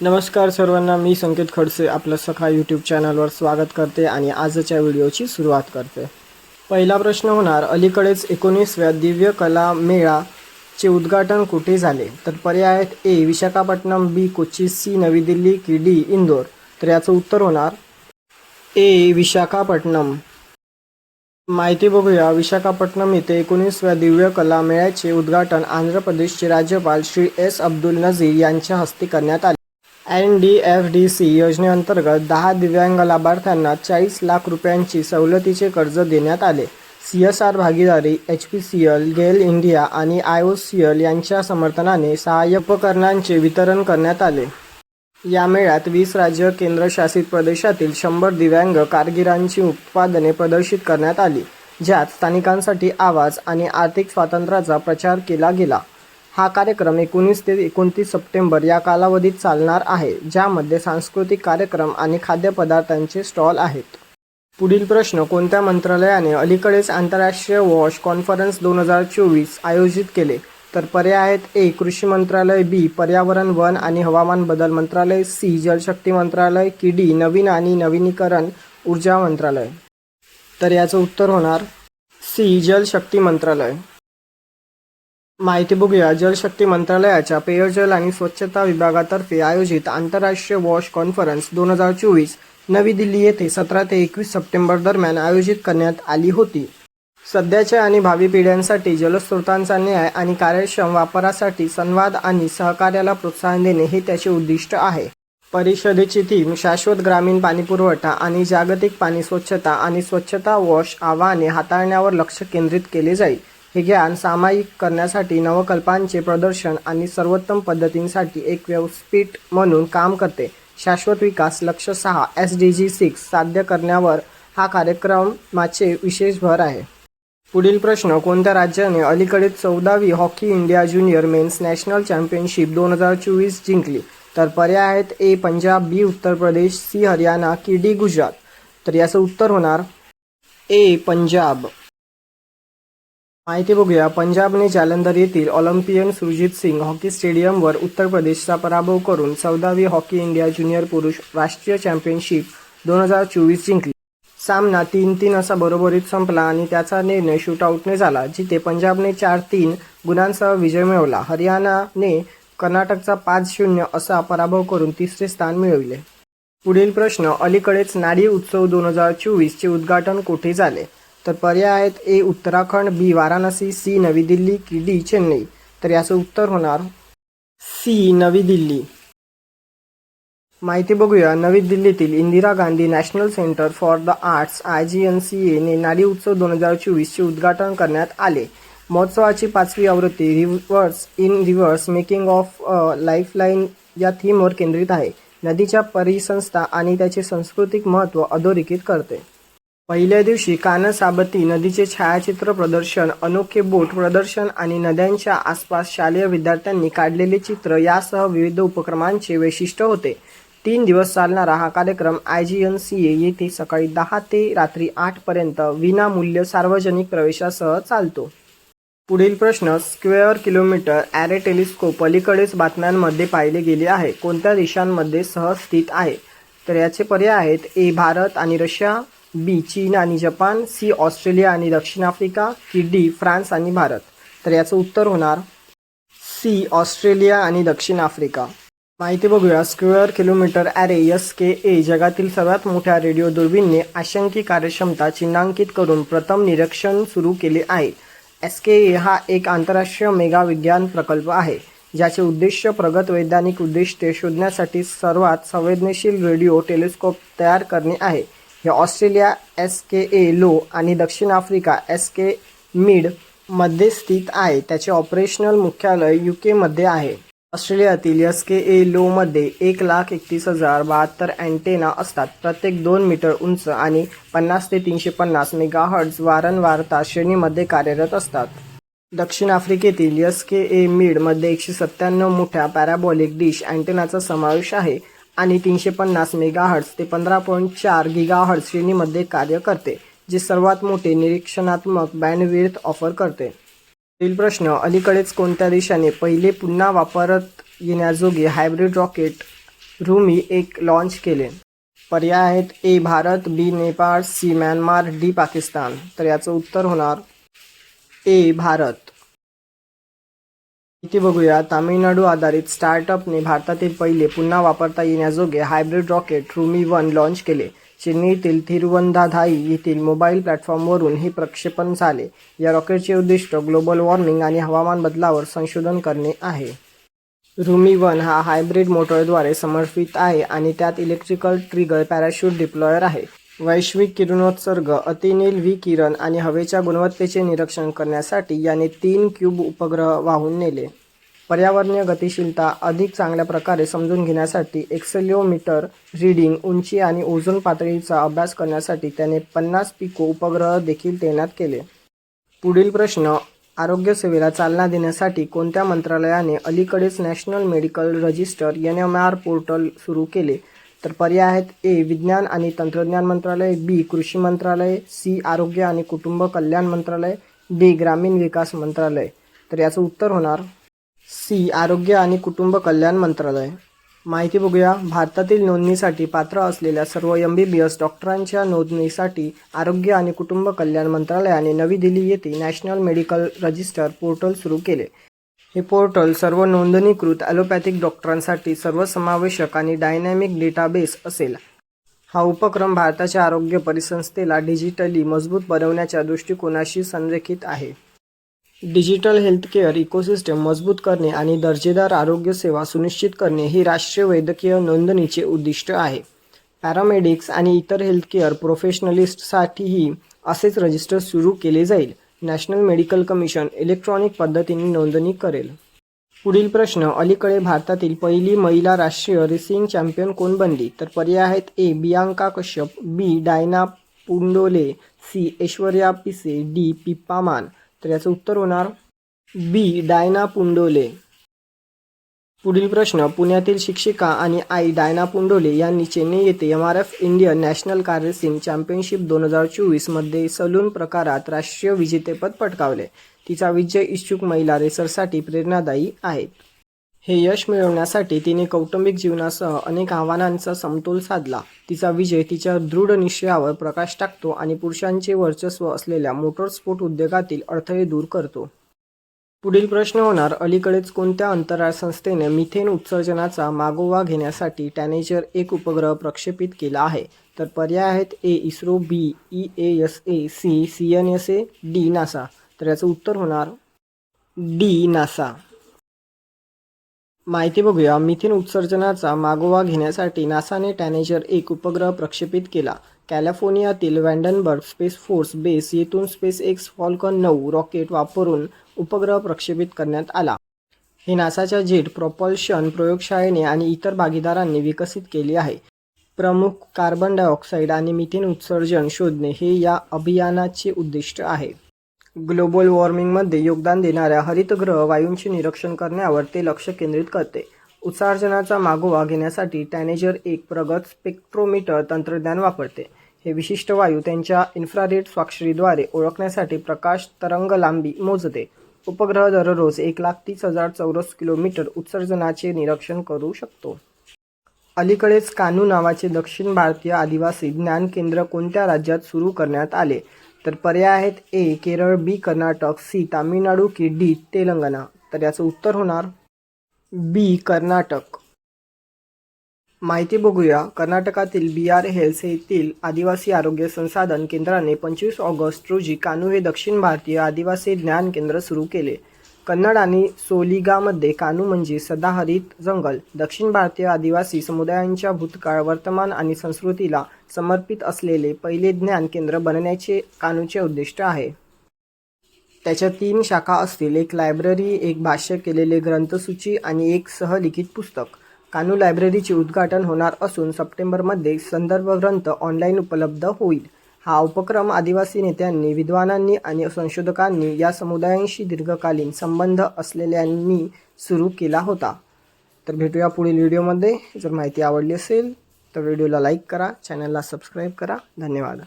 नमस्कार सर्वांना मी संकेत खडसे आपलं सखा यूट्यूब चॅनलवर स्वागत करते आणि आजच्या व्हिडिओची सुरुवात करते. पहिला प्रश्न होणार अलीकडेच एकोणीसव्या दिव्य कला मेळाचे उद्घाटन कुठे झाले? तर पर्याय आहेत A Visakhapatnam B Kochi C नवी दिल्ली की डी इंदोर? तर याचं उत्तर होणार ए विशाखापट्टणम. माहिती बघूया विशाखापट्टणम येथे एकोणीसव्या दिव्य कला मेळ्याचे उद्घाटन आंध्र प्रदेशचे राज्यपाल श्री एस अब्दुल नझीर यांच्या हस्ते करण्यात आले. N D F D C योजनेअंतर्गत दहा दिव्यांग लाभार्थ्यांना चाळीस लाख रुपयांची सवलतीचे कर्ज देण्यात आले. सी एस आर भागीदारी H P C L GAIL India आणि आय ओ सी एल यांच्या समर्थनाने सहाय्य उपकरणांचे वितरण करण्यात आले. या मेळ्यात वीस राज्य केंद्रशासित प्रदेशातील शंभर दिव्यांग कारगिरांची उत्पादने प्रदर्शित करण्यात आली ज्यात स्थानिकांसाठी आवाज आणि आर्थिक स्वातंत्र्याचा प्रचार केला गेला. हा कार्यक्रम एकोणीस ते एकोणतीस सप्टेंबर या कालावधीत चालणार आहे ज्यामध्ये सांस्कृतिक कार्यक्रम आणि खाद्यपदार्थांचे स्टॉल आहेत. पुढील प्रश्न कोणत्या मंत्रालयाने अलीकडेच आंतरराष्ट्रीय वॉश कॉन्फरन्स दोन हजार चोवीस आयोजित केले? तर पर्याय आहेत ए कृषी मंत्रालय बी पर्यावरण वन आणि हवामान बदल मंत्रालय सी जलशक्ती मंत्रालय की डी नवीन आणि नवीनीकरण ऊर्जा मंत्रालय. तर याचं उत्तर होणार सी जलशक्ती मंत्रालय. माहिती बघूया. जलशक्ती मंत्रालयाच्या पेयजल आणि स्वच्छता विभागातर्फे आयोजित आंतरराष्ट्रीय वॉश कॉन्फरन्स दोन हजार चोवीस नवी दिल्ली येथे सतरा ते एकवीस सप्टेंबर दरम्यान आयोजित करण्यात आली होती. सध्याच्या आणि भावी पिढ्यांसाठी जलस्रोतांचा न्याय आणि कार्यक्षम वापरासाठी संवाद आणि सहकार्याला प्रोत्साहन देणे हे त्याचे उद्दिष्ट आहे. परिषदेची थीम शाश्वत ग्रामीण पाणीपुरवठा आणि जागतिक पाणी स्वच्छता आणि स्वच्छता वॉश आव्हाने हाताळण्यावर लक्ष केंद्रित केले जाईल. हे ज्ञान सामायिक करण्यासाठी नवकल्पांचे प्रदर्शन आणि सर्वोत्तम पद्धतींसाठी एक व्यासपीठ म्हणून काम करते. शाश्वत विकास लक्ष सहा. एस डी जी सिक्स साध्य करण्यावर हा कार्यक्रमाचे विशेष भर आहे. पुढील प्रश्न कोणत्या राज्याने अलीकडेच चौदावी hockey India junior men's national championship दोन हजार चोवीस जिंकली? तर पर्याय आहेत ए पंजाब बी उत्तर प्रदेश सी हरियाणा की डी गुजरात. तर याचं उत्तर होणार ए पंजाब. माहिती बघूया. पंजाबने जालंधर येथील ऑलिम्पियन सुरजित सिंग हॉकी स्टेडियमवर उत्तर प्रदेशचा पराभव करून चौदावी हॉकी इंडिया ज्युनियर पुरुष राष्ट्रीय चॅम्पियनशिप दोन हजार चोवीस जिंकली. सामना तीन तीन असा बरोबरीत संपला आणि त्याचा निर्णय शूटआउटने झाला जिथे पंजाबने चार तीन गुणांसह विजय मिळवला. हरियाणाने कर्नाटकचा पाच शून्य असा पराभव करून तिसरे स्थान मिळविले. पुढील प्रश्न अलीकडेच नाडी उत्सव दोन हजार चोवीसचे उद्घाटन कोठे झाले? तर पर्याय आहेत A Uttarakhand B Varanasi C Navi Delhi की डी चेन्नई. तर याचं उत्तर होणार सी नवी दिल्ली. माहिती बघूया. नवी दिल्लीतील Indira Gandhi national centre for the arts I G N C एने नाडी उत्सव दोन हजार चोवीसचे उद्घाटन करण्यात आले. महोत्सवाची पाचवी आवृत्ती rivers in rivers making of lifeline या थीमवर केंद्रित आहे. नदीच्या परिसंस्था आणि त्याचे सांस्कृतिक महत्त्व अधोरेखित करते. पहिल्या दिवशी कानसाबती नदीचे छायाचित्र प्रदर्शन अनोखे बोट प्रदर्शन आणि नद्यांच्या आसपास शालेय विद्यार्थ्यांनी काढलेले चित्र यासह विविध उपक्रमांचे वैशिष्ट्य होते. तीन दिवस चालणारा हा कार्यक्रम I G N C A येथे सकाळी दहा ते रात्री आठपर्यंत विनामूल्य सार्वजनिक प्रवेशासह चालतो. पुढील प्रश्न स्क्वेअर किलोमीटर ॲरे टेलिस्कोप अलीकडेच बातम्यांमध्ये पाहिले गेले आहे. कोणत्या देशांमध्ये सहज स्थित आहे? तर याचे पर्याय आहेत ए भारत आणि रशिया. बी चीन आणि जपान सी ऑस्ट्रेलिया आणि दक्षिण आफ्रिका की डी फ्रान्स आणि भारत. तर याचं उत्तर होणार सी ऑस्ट्रेलिया आणि दक्षिण आफ्रिका. माहिती बघूया. Square kilometre array S K A जगातील सर्वात मोठ्या रेडिओ दुर्बीणने आशंकी कार्यक्षमता चिन्हांकित करून प्रथम निरीक्षण सुरू केले आहे. एस के ए हा एक आंतरराष्ट्रीय मेगा विज्ञान प्रकल्प आहे ज्याचे उद्देश प्रगत वैज्ञानिक उद्दिष्टे शोधण्यासाठी सर्वात संवेदनशील रेडिओ टेलिस्कोप तयार करणे आहे. हे Australia S K A low आणि दक्षिण आफ्रिका एस के मिडमध्ये स्थित आहे. त्याचे ऑपरेशनल मुख्यालय यू केमध्ये आहे. ऑस्ट्रेलियातील एस के ए लोमध्ये एक लाख एकतीस हजार बहात्तर अँटेना असतात. प्रत्येक दोन मीटर उंच आणि पन्नास ते तीनशे पन्नास मेगाहर्ट्ज वारंवारता श्रेणीमध्ये कार्यरत असतात. दक्षिण आफ्रिकेतील एस के ए मिडमध्ये एकशे सत्त्याण्णव मोठ्या पॅराबॉलिक डिश अँटेनाचा समावेश आहे. आणि तीनशे पन्नास मेगाहर्ट्स ते पंधरा पॉईंट चार गिगाहर्ट्ज श्रेणीमध्ये कार्य करते जे सर्वात मोठे निरीक्षणात्मक बँडविड्थ ऑफर करते. पुढील प्रश्न अलीकडेच कोणत्या देशाने पहिले पुन्हा वापरत येण्याजोगे हायब्रिड रॉकेट रुमी एक लॉन्च केले? पर्याय आहेत A Bharat B Nepal C Myanmar D Pakistan. तर याचं उत्तर होणार ए भारत. इथे बघूया. तामिळनाडू आधारित स्टार्टअपने भारतातील पहिले पुन्हा वापरता येण्याजोगे hybrid rocket Rumi one launch केले. चेन्नईतील थिरुवंधाधाई येथील मोबाईल प्लॅटफॉर्मवरून हे प्रक्षेपण झाले. या रॉकेटचे उद्दिष्ट ग्लोबल वॉर्मिंग आणि हवामान बदलावर संशोधन करणे आहे. रुमी वन हा हायब्रिड मोटरद्वारे समर्पित आहे आणि त्यात इलेक्ट्रिकल ट्रिगर पॅराशूट डिप्लॉयर आहे. वैश्विक किरणोत्सर्ग अतिनील व्ही किरण आणि हवेच्या गुणवत्तेचे निरीक्षण करण्यासाठी याने तीन क्यूब उपग्रह वाहून नेले. पर्यावरणीय गतिशीलता अधिक चांगल्या प्रकारे समजून घेण्यासाठी एक्सेलिओमीटर रीडिंग उंची आणि ओझोन पातळीचा अभ्यास करण्यासाठी त्याने पन्नास पिको उपग्रह देखील तैनात केले. पुढील प्रश्न आरोग्यसेवेला चालना देण्यासाठी कोणत्या मंत्रालयाने अलीकडेच national medical register N M R portal सुरू केले? तर पर्याय आहेत ए विज्ञान आणि तंत्रज्ञान मंत्रालय बी कृषी मंत्रालय सी आरोग्य आणि कुटुंब कल्याण मंत्रालय डी ग्रामीण विकास मंत्रालय. तर याचं उत्तर होणार सी आरोग्य आणि कुटुंब कल्याण मंत्रालय. माहिती बघूया. भारतातील नोंदणीसाठी पात्र असलेल्या सर्व एम बी बी एस डॉक्टरांच्या नोंदणीसाठी आरोग्य आणि कुटुंब कल्याण मंत्रालयाने नवी दिल्ली येथे नॅशनल मेडिकल रजिस्टर पोर्टल सुरू केले. हे पोर्टल सर्व नोंदणीकृत ॲलोपॅथिक डॉक्टरांसाठी सर्वसमावेशक आणि डायनॅमिक डेटाबेस असेल. हा उपक्रम भारताच्या आरोग्य परिसंस्थेला डिजिटली मजबूत बनवण्याच्या दृष्टिकोनाशी संरेखित आहे. डिजिटल हेल्थकेअर इकोसिस्टम मजबूत करणे आणि दर्जेदार आरोग्यसेवा सुनिश्चित करणे हे राष्ट्रीय वैद्यकीय नोंदणीचे उद्दिष्ट आहे. पॅरामेडिक्स आणि इतर हेल्थकेअर प्रोफेशनलिस्टसाठीही असेच रजिस्टर सुरू केले जाईल. नॅशनल मेडिकल कमिशन इलेक्ट्रॉनिक पद्धतीने नोंदणी करेल. पुढील प्रश्न अलीकडे भारतातील पहिली महिला राष्ट्रीय रेसिंग चॅम्पियन कोण बनली? तर पर्याय आहेत A Bianca Kashyap B Diana Pundole C Aishwarya Pissay D पिप्पामान तर याचं उत्तर होणार बी डायना पुंडोले. पुढील प्रश्न पुण्यातील शिक्षिका आणि आई डायना पुंडोले यांनी चेन्नई येथे M R F Indian national car racing championship दोन हजार चोवीसमध्ये सलून प्रकारात राष्ट्रीय विजेतेपद पटकावले. तिचा विजय इच्छुक महिला रेसरसाठी प्रेरणादायी आहे. हे यश मिळवण्यासाठी तिने कौटुंबिक जीवनासह अनेक आव्हानांचा समतोल साधला. तिचा विजय तिच्या दृढ निश्चयावर प्रकाश टाकतो आणि पुरुषांचे वर्चस्व असलेल्या मोटरस्पोर्ट उद्योगातील अडथळे दूर करतो. पुढील प्रश्न होणार अलीकडेच कोणत्या अंतराळ संस्थेने मिथेन उत्सर्जनाचा मागोवा घेण्यासाठी टॅनेजर एक उपग्रह प्रक्षेपित केला आहे? तर पर्याय आहेत A ISRO B E A S A C C N S A D NASA तर याचं उत्तर होणार डी नासा माहिती बघूया. मिथेन उत्सर्जनाचा मागोवा घेण्यासाठी नासाने टॅनेजर एक उपग्रह प्रक्षेपित केला. कॅलिफोर्नियातील वँडनबर्ग स्पेस फोर्स बेस येथून स्पेस एक्स फॉल्कन नऊ रॉकेट वापरून उपग्रह प्रक्षेपित करण्यात आला. हे नासाच्या जेट प्रॉपल्शन प्रयोगशाळेने आणि इतर भागीदारांनी विकसित केली आहे. प्रमुख कार्बन डायऑक्साईड आणि मिथेन उत्सर्जन शोधणे हे या अभियानाचे उद्दिष्ट आहे. ग्लोबल वॉर्मिंगमध्ये योगदान देणाऱ्या हरितग्रह वायूंचे निरीक्षण करण्यावर ते लक्ष केंद्रित करते. उत्सर्जनाचा मागोवा घेण्यासाठी टॅनेजर एक प्रगत स्पेक्ट्रोमीटर तंत्रज्ञान वापरते. हे विशिष्ट वायू त्यांच्या इन्फ्रारेड स्वाक्षरीद्वारे ओळखण्यासाठी प्रकाश तरंग लांबी मोजते. उपग्रह दररोज एक लाख तीस हजार चौरस किलोमीटर उत्सर्जनाचे निरीक्षण करू शकतो. अलीकडेच कानू नावाचे दक्षिण भारतीय आदिवासी ज्ञान केंद्र कोणत्या राज्यात सुरू करण्यात आले? तर पर्याय आहेत A Kerala B Karnataka C Tamil Nadu की डी तेलंगणा. तर याचं उत्तर होणार बी कर्नाटक. माहिती बघूया. कर्नाटकातील बी आर हेल्स येथील आदिवासी आरोग्य संसाधन केंद्राने पंचवीस ऑगस्ट रोजी कानू हे दक्षिण भारतीय आदिवासी ज्ञान केंद्र सुरू केले. कन्नड आणि सोलिगामध्ये कानू म्हणजे सदाहरित जंगल. दक्षिण भारतीय आदिवासी समुदायांच्या भूतकाळ वर्तमान आणि संस्कृतीला समर्पित असलेले पहिले ज्ञान केंद्र बनण्याचे कानूचे उद्दिष्ट आहे. त्याच्या तीन शाखा असतील. एक लायब्ररी एक भाष्य केलेले ग्रंथसूची आणि एक सहलिखित पुस्तक. कानू लायब्ररीचे उद्घाटन होणार असून सप्टेंबरमध्ये संदर्भ ग्रंथ ऑनलाईन उपलब्ध होईल. हा उपक्रम आदिवासी नेत्यांनी विद्वानांनी आणि संशोधकांनी या समुदायांशी दीर्घकालीन संबंध असलेल्यांनी सुरू केला होता. तर भेटूया पुढील व्हिडिओमध्ये. जर माहिती आवडली असेल तर व्हिडिओला लाईक करा चॅनलला सबस्क्राईब करा. धन्यवाद.